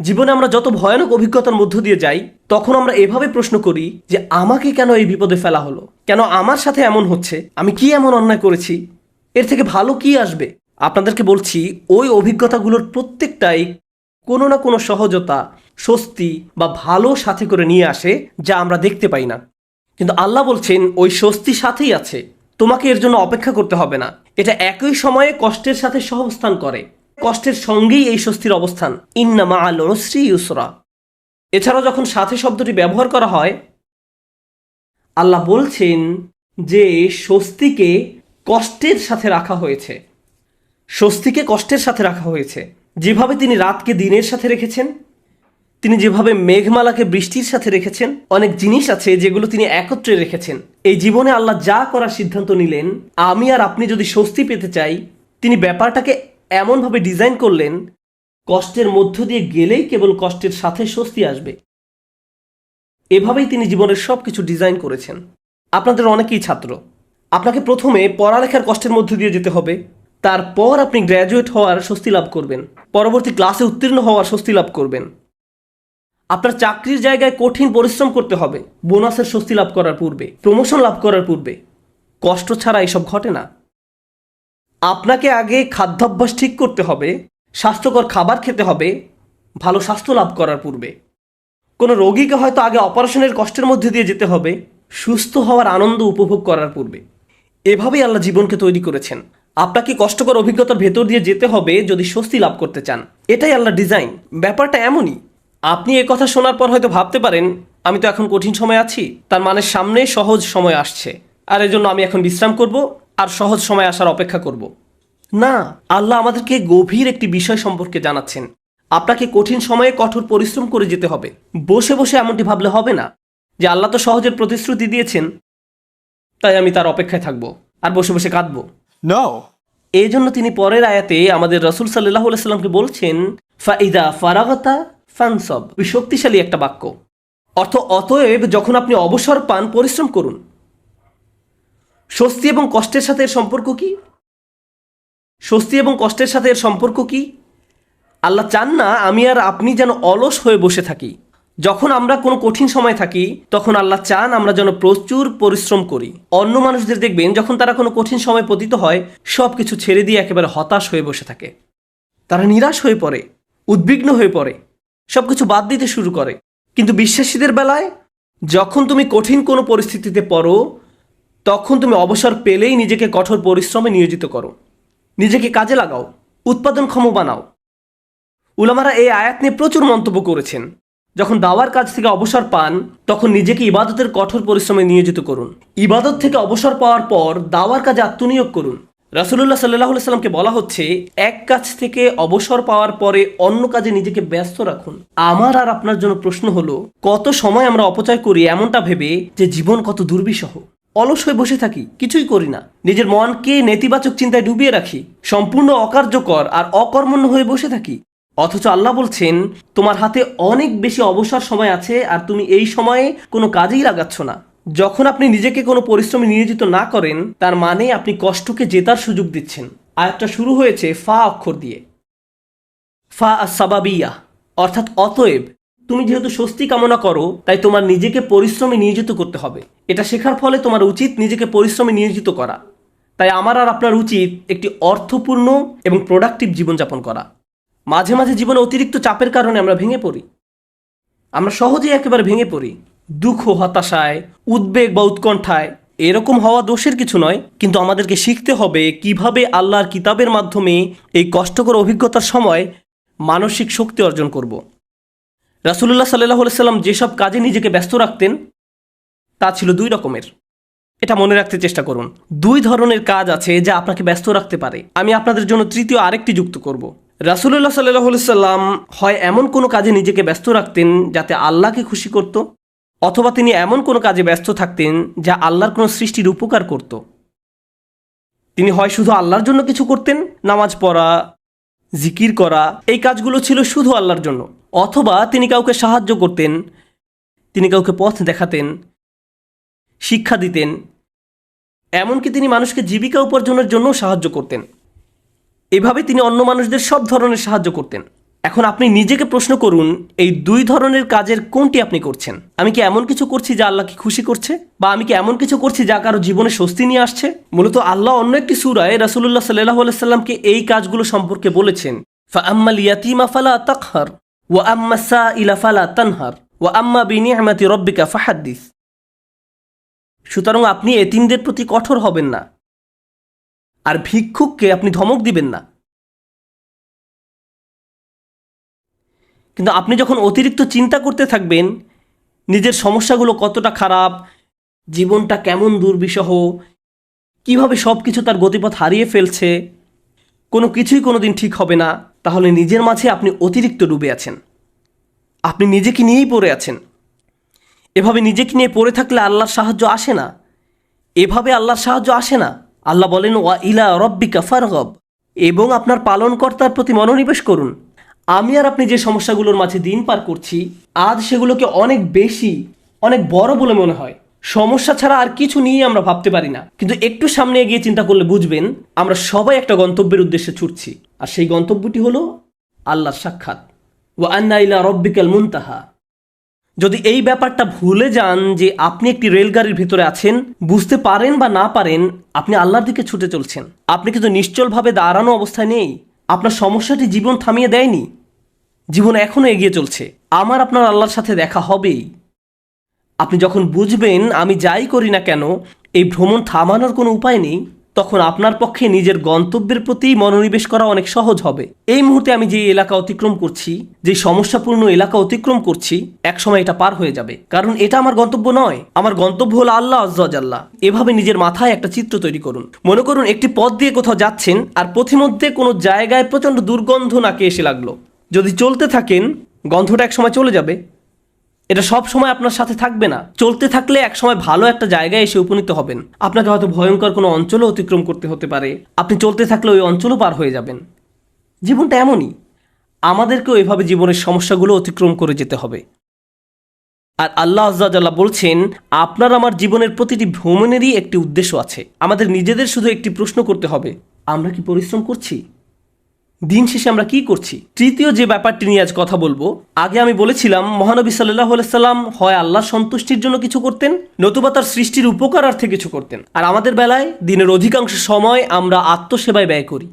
জীবনে আমরা যত ভয়ানক অভিজ্ঞতার মধ্য দিয়ে যাই, তখন আমরা এভাবে প্রশ্ন করি যে আমাকে কেন এই বিপদে ফেলা হলো? কেন আমার সাথে এমন হচ্ছে? আমি কি এমন অন্যায় করেছি? এর থেকে ভালো কি আসবে? আপনাদেরকে বলছি, ওই অভিজ্ঞতাগুলোর প্রত্যেকটাই কোনো না কোনো সহজতা, স্বস্তি বা ভালো সাথে করে নিয়ে আসে যা আমরা দেখতে পাই না। কিন্তু আল্লাহ বলছেন, ওই স্বস্তি সাথেই আছে। তোমাকে এর জন্য অপেক্ষা করতে হবে না। এটা একই সময়ে কষ্টের সাথে সহস্থান করে। কষ্টের সঙ্গেই এই স্বস্তির অবস্থান। ইন্নামা আল শ্রী ইউসরা। এছাড়াও যখন সাথে শব্দটি ব্যবহার করা হয়, আল্লাহ বলছেন যে, স্বস্তিকে কষ্টের সাথে রাখা হয়েছে। স্বস্তিকে কষ্টের সাথে রাখা হয়েছে। যেভাবে তিনি রাতকে দিনের সাথে রেখেছেন, তিনি যেভাবে মেঘমালাকে বৃষ্টির সাথে রেখেছেন, অনেক জিনিস আছে যেগুলো তিনি একত্রে রেখেছেন। এই জীবনে আল্লাহ যা করার সিদ্ধান্ত নিলেন, আমি আর আপনি যদি স্বস্তি পেতে চাই, তিনি ব্যাপারটাকে এমনভাবে ডিজাইন করলেন, কষ্টের মধ্য দিয়ে গেলেই কেবল কষ্টের সাথে স্বস্তি আসবে। এভাবেই তিনি জীবনের সব কিছু ডিজাইন করেছেন। আপনাদের অনেকেই ছাত্র। আপনাকে প্রথমে পড়ালেখার কষ্টের মধ্য দিয়ে যেতে হবে। তারপর আপনি গ্র্যাজুয়েট হওয়ার স্বস্তি লাভ করবেন। পরবর্তী ক্লাসে উত্তীর্ণ হওয়ার স্বস্তি লাভ করবেন। আপনার চাকরির জায়গায় কঠিন পরিশ্রম করতে হবে। বোনাসের স্বস্তি লাভ করার পূর্বে। প্রমোশন লাভ করার পূর্বে। কষ্ট ছাড়া এসব ঘটে না। আপনাকে আগে খাদ্যাভ্যাস ঠিক করতে হবে, স্বাস্থ্যকর খাবার খেতে হবে, ভালো স্বাস্থ্য লাভ করার পূর্বে। কোনো রোগীকে হয়তো আগে অপারেশনের কষ্টের মধ্যে দিয়ে যেতে হবে, সুস্থ হওয়ার আনন্দ উপভোগ করার পূর্বে। এভাবেই আল্লাহ জীবনকে তৈরি করেছেন। আপনাকে কষ্টকর অভিজ্ঞতার ভেতর দিয়ে যেতে হবে যদি স্বস্তি লাভ করতে চান। এটাই আল্লাহ ডিজাইন ব্যাপারটা এমনই। আপনি এ কথা শোনার পর হয়তো ভাবতে পারেন, আমি তো এখন কঠিন সময় আছি, তার মানে সামনে সহজ সময় আসছে। আর এজন্য আমি এখন বিশ্রাম করব। আর সহজ সময় আসার অপেক্ষা করব। না আল্লাহ আমাদেরকে গভীর একটি বিষয় সম্পর্কে জানাচ্ছেন। আপনাকে কঠিন সময়ে কঠোর পরিশ্রম করে যেতে হবে। বসে বসে এমনটি ভাবলে হবে না যে আল্লাহ তো সহজের প্রতিশ্রুতি দিয়েছেন তাই আমি তার অপেক্ষায় থাকব আর বসে বসে কাঁদবো. এই জন্য তিনি পরের আয়াতে আমাদের রসুল সাল্লাহ সাল্লামকে বলছেন ফাইদা ফারাগতা ফানসব। শক্তিশালী একটা বাক্য। অর্থ অতএব যখন আপনি অবসর পান পরিশ্রম করুন। স্বস্তি এবং কষ্টের সাথে এর সম্পর্ক কি? স্বস্তি এবং কষ্টের সাথে এর সম্পর্ক কি? আল্লাহ চান না আমি আর আপনি যেন অলস হয়ে বসে থাকি। যখন আমরা কোনো কঠিন সময় থাকি, তখন আল্লাহ চান আমরা যেন প্রচুর পরিশ্রম করি। অন্য মানুষদের দেখবেন যখন তারা কোনো কঠিন সময় পতিত হয় সব কিছু ছেড়ে দিয়ে একেবারে হতাশ হয়ে বসে থাকে। তারা নিরাশ হয়ে পড়ে, উদ্বিগ্ন হয়ে পড়ে সব কিছু বাদ দিতে শুরু করে। কিন্তু বিশ্বাসীদের বেলায়, যখন তুমি কঠিন কোনো পরিস্থিতিতে পড়ো তখন তুমি অবসর পেলেই নিজেকে কঠোর পরিশ্রমে নিয়োজিত করো। নিজেকে কাজে লাগাও, উৎপাদনক্ষম বানাও। উলামারা এই আয়াত নিয়ে প্রচুর মন্তব্য করেছেন। যখন দাওয়ার কাজ থেকে অবসর পান, তখন নিজেকে ইবাদতের কঠোর পরিশ্রমে নিয়োজিত করুন। ইবাদত থেকে অবসর পাওয়ার পর দাওয়ার কাজে আত্মনিয়োগ করুন। রাসুলুল্লাহ সাল্লাহ সাল্লামকে বলা হচ্ছে, এক কাজ থেকে অবসর পাওয়ার পরে অন্য কাজে নিজেকে ব্যস্ত রাখুন। আমার আর আপনার জন্য প্রশ্ন হলো, কত সময় আমরা অপচয় করি এমনটা ভেবে যে জীবন কত দুর্বিষহ? অলস হয়ে বসে থাকি, কিছুই করি না। নিজের মনকে নেতিবাচক চিন্তায় ডুবিয়ে রাখি, সম্পূর্ণ অকার্যকর আর অকর্মণ্য হয়ে বসে থাকি। অথচ আল্লাহ বলছেন, তোমার হাতে অনেক বেশি অবসর সময় আছে আর তুমি এই সময়ে কোনো কাজেই লাগাচ্ছ না। যখন আপনি নিজেকে কোনো পরিশ্রমে নিয়োজিত না করেন, তার মানে আপনি কষ্টকে জেতার সুযোগ দিচ্ছেন। আয়াতটা শুরু হয়েছে ফা অক্ষর দিয়ে। ফা সাবাবিয়া অর্থাৎ অতএব তুমি যেহেতু স্বস্তি কামনা করো, তাই তোমার নিজেকে পরিশ্রমে নিয়োজিত করতে হবে। এটা শেখার ফলে তোমার উচিত নিজেকে পরিশ্রমে নিয়োজিত করা। তাই আমার আর আপনার উচিত একটি অর্থপূর্ণ এবং প্রোডাক্টিভ জীবনযাপন করা। মাঝে মাঝে জীবনে অতিরিক্ত চাপের কারণে আমরা ভেঙে পড়ি। আমরা সহজেই একেবারে ভেঙে পড়ি। দুঃখ, হতাশায়, উদ্বেগ বা উৎকণ্ঠায়, এরকম হওয়া দোষের কিছু নয়, কিন্তু আমাদেরকে শিখতে হবে কীভাবে আল্লাহর কিতাবের মাধ্যমে এই কষ্টকর অভিজ্ঞতার সময় মানসিক শক্তি অর্জন করব। রাসুলুল্লাহ সাল্লাহ সাল্লাম যেসব কাজে নিজেকে ব্যস্ত রাখতেন, তা ছিল দুই রকমের। এটা মনে রাখতে চেষ্টা করুন। দুই ধরনের কাজ আছে যা আপনাকে ব্যস্ত রাখতে পারে। আমি আপনাদের জন্য তৃতীয় আরেকটি যুক্ত করব। রাসুল্লাহ সাল্লাহ সাল্লাম হয় এমন কোনো কাজে নিজেকে ব্যস্ত রাখতেন যাতে আল্লাহকে খুশি করত, অথবা তিনি এমন কোনো কাজে ব্যস্ত থাকতেন যা আল্লাহর কোনো সৃষ্টির উপকার করত। তিনি হয় শুধু আল্লাহর জন্য কিছু করতেন, নামাজ পড়া জিকির করা, এই কাজগুলো ছিল শুধু আল্লাহর জন্য। অথবা তিনি কাউকে সাহায্য করতেন, তিনি কাউকে পথ দেখাতেন, শিক্ষা দিতেন, এমনকি তিনি মানুষকে জীবিকা উপার্জনের জন্য সাহায্য করতেন। এভাবে তিনি অন্য মানুষদের সব ধরনের সাহায্য করতেন। এখন আপনি নিজেকে প্রশ্ন করুন, এই দুই ধরনের কাজের কোনটি আপনি করছেন? আমি কি এমন কিছু করছি যা আল্লাহকে খুশি করছে? বা আমি কি এমন কিছু করছি যা কারও জীবনে স্বস্তি নিয়ে আসছে? মূলত আল্লাহ অন্য একটি সুরায় রাসুল্লাহ সাল্লাহ সাল্লামকে এই কাজগুলো সম্পর্কে বলেছেন। ফা আম্মা আম্মা রব্বিকা সুতরাং আপনি এতিমদের প্রতি কঠোর হবেন না। আর ভিক্ষুককে আপনি ধমক দিবেন না। কিন্তু আপনি যখন অতিরিক্ত চিন্তা করতে থাকবেন, নিজের সমস্যাগুলো কতটা খারাপ, জীবনটা কেমন দুর্বিষহ, কীভাবে সব কিছু তার গতিপথ হারিয়ে ফেলছে, কোনো কিছুই কোনো দিন ঠিক হবে না, তাহলে নিজের মাঝে আপনি অতিরিক্ত ডুবে আছেন। আপনি নিজেকে নিয়েই পড়ে আছেন। এভাবে নিজেকে নিয়ে পড়ে থাকলে আল্লাহর সাহায্য আসে না। এভাবে আল্লাহর সাহায্য আসে না। আল্লাহ বলেন, ওয়া ইলা রব্বিকা ফারগব। এবং আপনার পালনকর্তার প্রতি মনোনিবেশ করুন। আমি আর আপনি যে সমস্যাগুলোর মাঝে দিন পার করছি, আজ সেগুলোকে অনেক বেশি, অনেক বড় বলে মনে হয়। সমস্যা ছাড়া আর কিছু নিয়ে আমরা ভাবতে পারি না। কিন্তু একটু সামনে এগিয়ে চিন্তা করলে বুঝবেন, আমরা সবাই একটা গন্তব্যের উদ্দেশ্যে ছুটছি। আর সেই গন্তব্যটি হলো আল্লাহর সাক্ষাৎ। ও আন্না ইলা রব্বিকাল মুনতাহা। যদি এই ব্যাপারটা ভুলে যান যে আপনি একটি রেলগাড়ির ভিতরে আছেন, বুঝতে পারেন বা না পারেন, আপনি আল্লাহর দিকে ছুটে চলছেন। আপনি কিন্তু নিশ্চলভাবে দাঁড়ানো অবস্থায় নেই। আপনার সমস্যাটি জীবন থামিয়ে দেয়নি। জীবন এখনও এগিয়ে চলছে। আমার আপনার আল্লাহর সাথে দেখা হবেই। আপনি যখন বুঝবেন আমি যাই করি না কেন, এই ভ্রমণ থামানোর কোনো উপায় নেই, তখন আপনার পক্ষে নিজের গন্তব্যের প্রতি মনোনিবেশ করা অনেক সহজ হবে। এই মুহূর্তে আমি যে এলাকা অতিক্রম করছি যে সমস্যাপূর্ণ এলাকা অতিক্রম করছি, একসময় এটা পার হয়ে যাবে। কারণ এটা আমার গন্তব্য নয়। আমার গন্তব্য হলো আল্লাহ আজ্লাহ এভাবে নিজের মাথায় একটা চিত্র তৈরি করুন। মনে করুন একটি পথ দিয়ে কোথাও যাচ্ছেন, আর পথিমধ্যে কোনো জায়গায় প্রচণ্ড দুর্গন্ধ নাকে এসে লাগল। যদি চলতে থাকেন, গন্ধটা একসময় চলে যাবে। এটা সব সময় আপনার সাথে থাকবে না। চলতে থাকলে একসময় ভালো একটা জায়গায় এসে উপনীত হবেন। আপনাকে হয়তো ভয়ঙ্কর কোনো অঞ্চলও অতিক্রম করতে হতে পারে। আপনি চলতে থাকলে ওই অঞ্চলও পার হয়ে যাবেন। জীবনটা এমনই। আমাদেরকেও এভাবে জীবনের সমস্যাগুলো অতিক্রম করে যেতে হবে। আর আল্লাহ আজ্লাহ বলছেন, আপনার আমার জীবনের প্রতিটি ভ্রমণেরই একটি উদ্দেশ্য আছে। আমাদের নিজেদের শুধু একটি প্রশ্ন করতে হবে, আমরা কি পরিশ্রম করছি? দিন শেষে আমরা কি করছি? তৃতীয় যে ব্যাপারটি নিয়ে আজ কথা বলব, আগে আমি বলেছিলাম, মহানবী সাল্লাহ সাল্লাম হয় আল্লাহর সন্তুষ্টির জন্য কিছু করতেন, নতুবা তার সৃষ্টির উপকারার্থে কিছু করতেন। আর আমাদের বেলায় দিনের অধিকাংশ সময় আমরা আত্মসেবায় ব্যয় করি।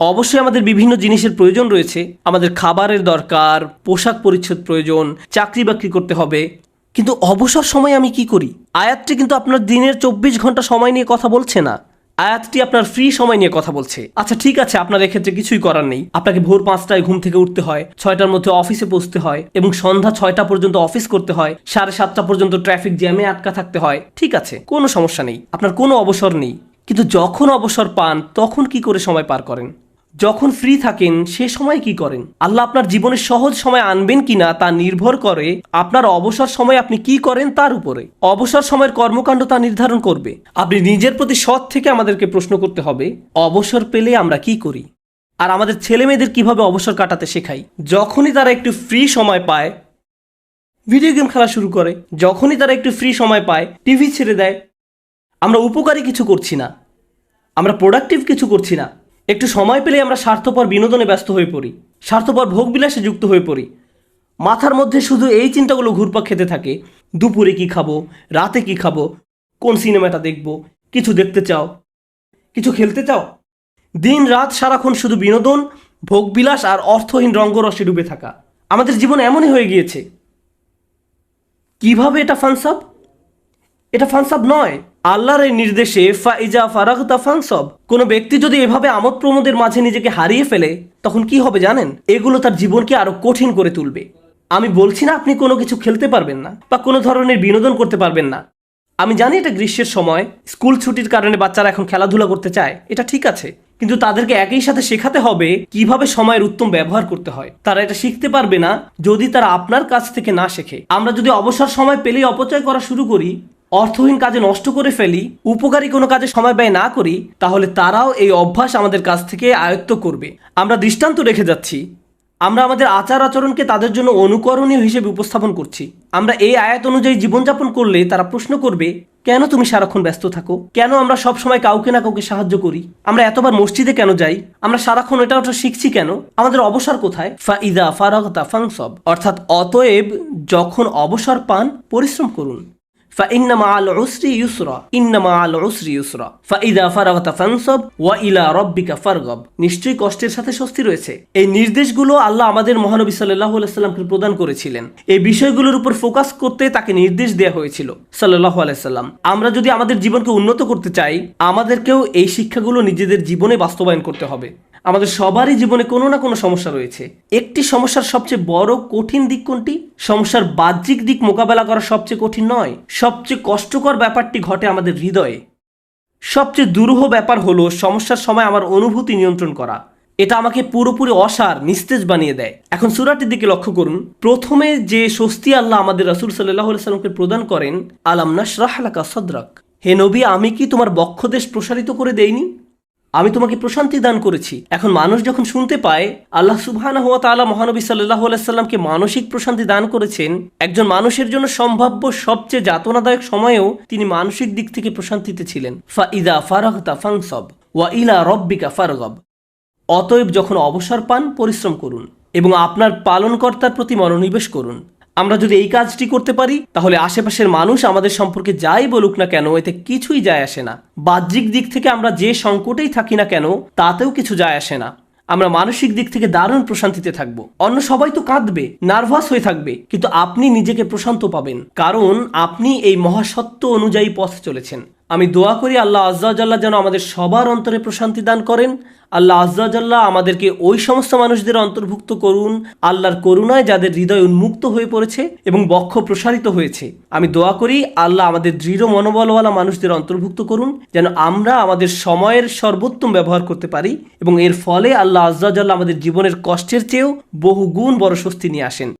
অবশ্যই আমাদের বিভিন্ন জিনিসের প্রয়োজন রয়েছে। আমাদের খাবারের দরকার, পোশাক পরিচ্ছদ প্রয়োজন, চাকরি বাকরি করতে হবে। কিন্তু অবসর সময় আমি কি করি? আয়াতটি কিন্তু আপনার দিনের চব্বিশ ঘণ্টা সময় নিয়ে কথা বলছে না। আয়াতটি আপনার ফ্রি সময় নিয়ে কথা বলছে। আচ্ছা ঠিক আছে, আপনার এক্ষেত্রে কিছুই করার নেই। আপনাকে ভোর পাঁচটায় ঘুম থেকে উঠতে হয়, ছয়টার মধ্যে অফিসে পৌঁছতে হয় এবং সন্ধ্যা ছয়টা পর্যন্ত অফিস করতে হয়, সাড়ে সাতটা পর্যন্ত ট্রাফিক জ্যামে আটকা থাকতে হয়। ঠিক আছে, কোনো সমস্যা নেই, আপনার কোনো অবসর নেই। কিন্তু যখন অবসর পান, তখন কি করে সময় পার করেন? যখন ফ্রি থাকেন, সে সময় কি করেন? আল্লাহ আপনার জীবনের সহজ সময় আনবেন কিনা তা নির্ভর করে আপনার অবসর সময় আপনি কি করেন তার উপরে। অবসর সময়ের কর্মকাণ্ড তা নির্ধারণ করবে। আপনি নিজের প্রতি সৎ থেকে আমাদেরকে প্রশ্ন করতে হবে, অবসর পেলে আমরা কি করি? আর আমাদের ছেলে মেয়েদের কীভাবে অবসর কাটাতে শেখাই? যখনই তারা একটু ফ্রি সময় পায় ভিডিও গেম খেলা শুরু করে, যখনই তারা একটু ফ্রি সময় পায় টিভি ছেড়ে দেয়, আমরা উপকারী কিছু করছি না, আমরা প্রোডাক্টিভ কিছু করছি না। একটু সময় পেলে আমরা স্বার্থপর বিনোদনে ব্যস্ত হয়ে পড়ি, স্বার্থপর ভোগবিলাসে যুক্ত হয়ে পড়ি। মাথার মধ্যে শুধু এই চিন্তাগুলো ঘুরপাক খেতে থাকে, দুপুরে কি খাব, রাতে কি খাব, কোন সিনেমাটা দেখব, কিছু দেখতে চাও, কিছু খেলতে চাও? দিন রাত সারাক্ষণ শুধু বিনোদন, ভোগবিলাস আর অর্থহীন রঙ্গরসে ডুবে থাকা। আমাদের জীবন এমনই হয়ে গিয়েছে। কীভাবে এটা ফানসাব এটা ফানসাব নয়। আল্লাহর এই নির্দেশে ফাইজা ফারাগতা ফানসব। কোনো ব্যক্তি যদি এভাবে আমোদ প্রমোদের মাঝে নিজেকে হারিয়ে ফেলে, তখন কি হবে জানেন? এগুলো তার জীবনকে আরও কঠিন করে তুলবে। আমি বলছি না আপনি কোনো কিছু খেলতে পারবেন না বা কোনো ধরনের বিনোদন করতে পারবেন না। আমি জানি এটা গ্রীষ্মের সময়, স্কুল ছুটির কারণে বাচ্চারা এখন খেলাধুলা করতে চায়, এটা ঠিক আছে। কিন্তু তাদেরকে একই সাথে শেখাতে হবে কীভাবে সময়ের উত্তম ব্যবহার করতে হয়। তারা এটা শিখতে পারবে না যদি তারা আপনার কাছ থেকে না শেখে। আমরা যদি অবসর সময় পেলেই অপচয় করা শুরু করি অর্থহীন কাজে নষ্ট করে ফেলি, উপকারী কোনো কাজে সময় ব্যয় না করি, তাহলে তারাও এই অভ্যাস আমাদের কাছ থেকে আয়ত্ত করবে। আমরা দৃষ্টান্ত রেখে যাচ্ছি। আমরা আমাদের আচার আচরণকে তাদের জন্য অনুকরণীয় হিসেবে উপস্থাপন করছি। আমরা এই আয়াত অনুযায়ী জীবনযাপন করলে তারা প্রশ্ন করবে, কেন তুমি সারাক্ষণ ব্যস্ত থাকো? কেন আমরা সব সময় কাউকে না কাউকে সাহায্য করি? আমরা এতবার মসজিদে কেন যাই? আমরা সারাক্ষণ এটা ওটা শিখছি কেন? আমাদের অবসর কোথায়? ফাইদা ফারাগতা ফাংসব অর্থাৎ অতএব যখন অবসর পান, পরিশ্রম করুন। فإن مع العسر يسرا إن مع العسر يسرا فإذا فرغت فانصب وإلى ربك فارغب নিশ্চয়ই কষ্টের সাথে স্বস্তি রয়েছে এই নির্দেশগুলো আল্লাহ আমাদের মহানবী সাল্লাল্লাহু আলাইহি সাল্লামকে প্রদান করেছিলেন এই বিষয়গুলোর উপর ফোকাস করতে তাকে নির্দেশ দেওয়া হয়েছিল সাল্লাল্লাহু আলাইহি সাল্লাম আমরা যদি আমাদের জীবনকে উন্নত করতে চাই আমাদেরকেও এই শিক্ষাগুলো নিজেদের জীবনে বাস্তবায়ন করতে হবে আমাদের সবারই জীবনে কোনো না কোনো সমস্যা রয়েছে। একটি সমস্যার সবচেয়ে বড়, কঠিন দিক কোনটি? সমস্যার বাহ্যিক দিক মোকাবেলা করা সবচেয়ে কঠিন নয়। সবচেয়ে কষ্টকর ব্যাপারটি ঘটে আমাদের হৃদয়ে। সবচেয়ে দুরূহ ব্যাপার হলো, সমস্যার সময় আমার অনুভূতি নিয়ন্ত্রণ করা। এটা আমাকে পুরোপুরি অসার, নিস্তেজ বানিয়ে দেয়। এখন সুরাটির দিকে লক্ষ্য করুন। প্রথমে যে স্বস্তি আল্লাহ আমাদের রাসুল সাল্লাহ সাল্লামকে প্রদান করেন, আলাম নাশরাহ লাকা সদরাক। হে নবী, আমি কি তোমার বক্ষদেশ প্রসারিত করে দেইনি? আমি তোমাকে প্রশান্তি দান করেছি। এখন মানুষ যখন শুনতে পায়, আল্লাহ সুবহান ওয়া তাআলা মহানবী সাল্লাল্লাহু আলাইহি সাল্লামকে মানসিক প্রশান্তি দান করেছেন, একজন মানুষের জন্য সম্ভাব্য সবচেয়ে যাতনাদায়ক সময়েও তিনি মানসিক দিক থেকে প্রশান্তিতে ছিলেন। ফাইদা ফারাগতা ফাংসব ওয়া ইলা রব্বিকা ফারগব। অতএব যখন অবসর পান, পরিশ্রম করুন এবং আপনার পালনকর্তার প্রতি মনোনিবেশ করুন। আমরা যদি এই কাজটি করতে পারি, তাহলে আশেপাশের মানুষ আমাদের সম্পর্কে যাই বলুক না কেন, এতে কিছুই যায় আসে না। বাহ্যিক দিক থেকে আমরা যে সংকটেই থাকি না কেন, তাতেও কিছু যায় আসে না। আমরা মানসিক দিক থেকে দারুণ প্রশান্তিতে থাকব। অন্য সবাই তো কাঁদবে, নার্ভাস হয়ে থাকবে, কিন্তু আপনি নিজেকে প্রশান্ত পাবেন, কারণ আপনি এই মহাসত্য অনুযায়ী পথ চলেছেন। আমি দোয়া করি আল্লাহ আজ্জাজাল্লাহ যেন আমাদের সবার অন্তরে প্রশান্তি দান করেন। আল্লাহ আজ্জাজাল্লাহ আমাদেরকে ওই সমস্ত মানুষদের অন্তর্ভুক্ত করুন। আল্লাহর করুণায় যাদের হৃদয় উন্মুক্ত হয়ে পড়েছে এবং বক্ষ প্রসারিত হয়েছে। আমি দোয়া করি আল্লাহ আমাদের দৃঢ় মনোবলওয়ালা মানুষদের অন্তর্ভুক্ত করুন, যেন আমরা আমাদের সময়ের সর্বোত্তম ব্যবহার করতে পারি এবং এর ফলে আল্লাহ আজ্জাজাল্লাহ আমাদের জীবনের কষ্টের চেয়েও বহু গুণ বড় স্বস্তি নিয়ে আসেন।